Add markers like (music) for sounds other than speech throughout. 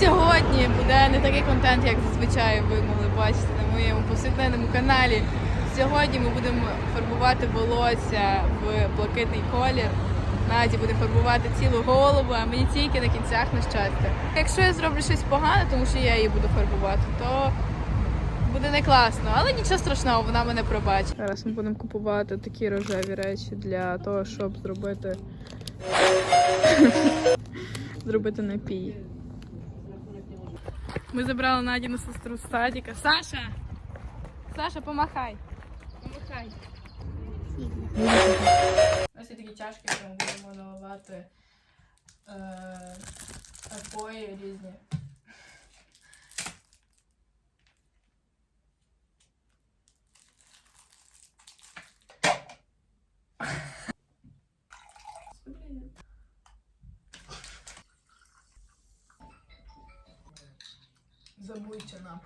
сьогодні буде не такий контент, як зазвичай ви могли бачити на моєму повсякденному каналі. Сьогодні ми будемо фарбувати волосся в блакитний колір. Наді буде фарбувати цілу голову, а мені тільки на кінцях на щастя. Якщо я зроблю щось погане, тому що я її буду фарбувати, то буде не класно, але нічого страшного, вона мене пробачить. Зараз ми будемо купувати такі рожеві речі для того, щоб зробити (laughs) зробити напій. Ми забрали Надіну сестру з садика. Саша! Саша, помахай! Помахай! Ось є такі чашки, там будемо наливати е, напої різні. know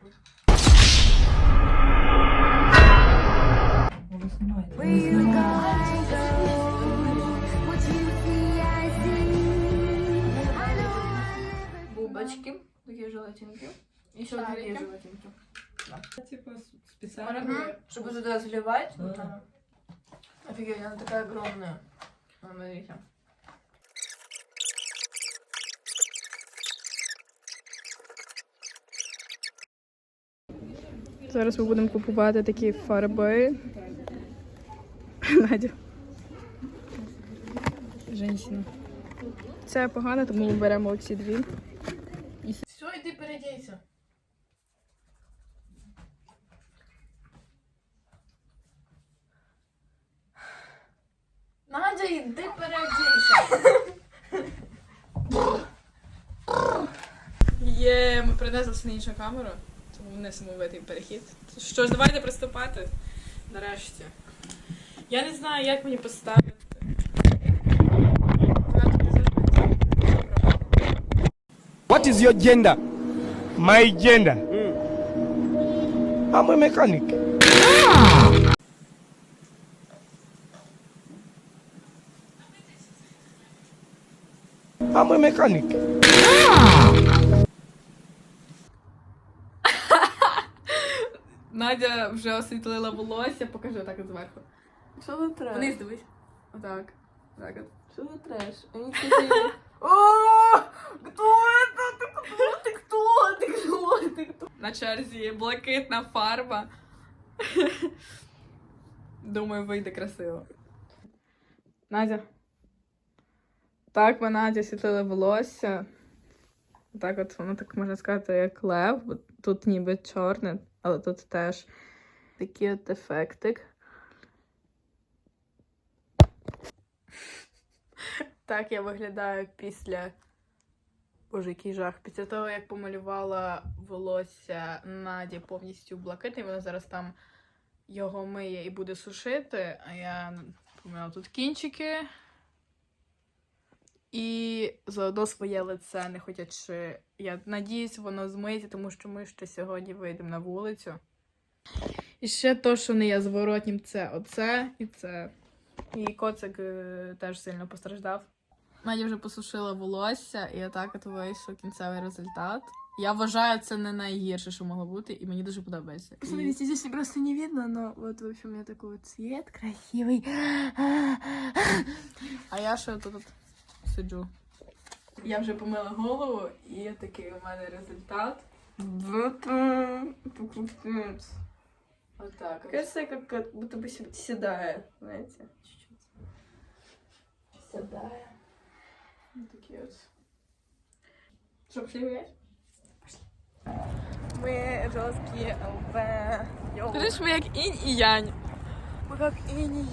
I never Бубочки, такі желатинки. І ще такі Шарики. желатинки. Типа специально. Мгм. Чтобы туда заливать. Ага. Вот она. Офигеть, она такая огромная. Вот, Смотрите. Зараз ми будемо купувати такі фарби. (laughs) Надя. Женщина. Це погано, тому ми беремо оці дві. Все, йди передійся. Надя, йди переодійся. Є, ми принесли собі іншу камеру, несамовитий перехід. Що ж, давайте приступати. Нарешті. Я не знаю, як мені поставити. What is your gender? My gender. I'm a mechanic. I'm a mechanic. Надя вже освітлила волосся, покажи так зверху. Что за трэш? Вниз дивись. Отак. Так от. Что за трэш? Они, кстати... О, Кто это? Ты кто? Ты кто? Ты кто? Ты кто? На черзі блакитна фарба. Думаю, вийде красиво. Надя. Так, ми Надя освітлила волосся. Так от воно так можна сказати, як лев, тут ніби чорне, але тут теж такий от ефектик. Так я виглядаю після. Боже, який жах. Після того, як помалювала волосся Наді повністю блакитним, вона зараз там його миє і буде сушити. А я помила тут кінчики. І заодно своє лице, не хотячи. Я надіюсь, воно змиється, тому що ми ще сьогодні вийдемо на вулицю. І ще то, що не є зворотнім, це оце і це. І коцик е, теж сильно постраждав. Надя вже посушила волосся, і отак от вийшов кінцевий результат. Я вважаю, це не найгірше, що могло бути, і мені дуже подобається. І- Смотрите, здесь просто не видно, но вот, в общем, у меня такой вот цвет красивый. А я ще тут от сиджу. Я вже помила голову, і такий у мене результат. Это капец. Отак. от. Кажется, я как, как будто бы се- седая, знаете. Чуть-чуть. Сідає. Такі от. Що, пішли гуляти? Мы жесткие ЛВ. Йоу. Скажи, що ми як інь і янь. Мы как инь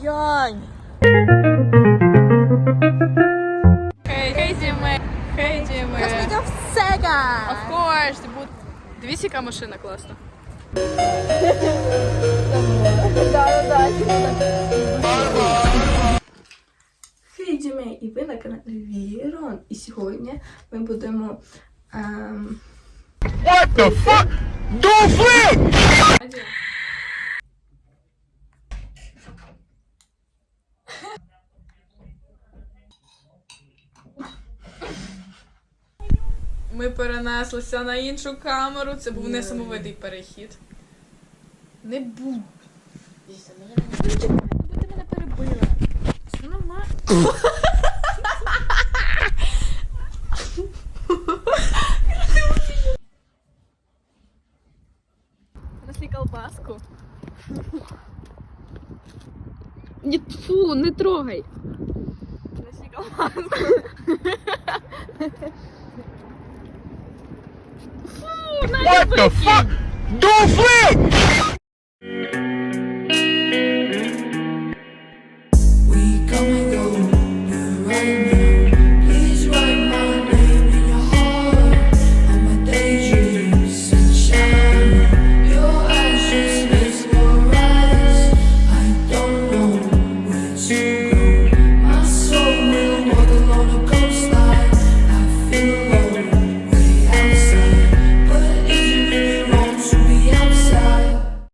Сега. Of course, ти будь... Дивіться, яка машина класна. Хей, Діме, і ви на каналі Вірон. І сьогодні ми будемо ем, What the fuck? Do flip! Ми перенеслися на іншу камеру. Це був несамовитий перехід. Не був. Бо ти мене перебила. Все нормально. Нашли колбаску. Ні, фу, не трогай. Нашли колбаску. What the fuck? Do a flip!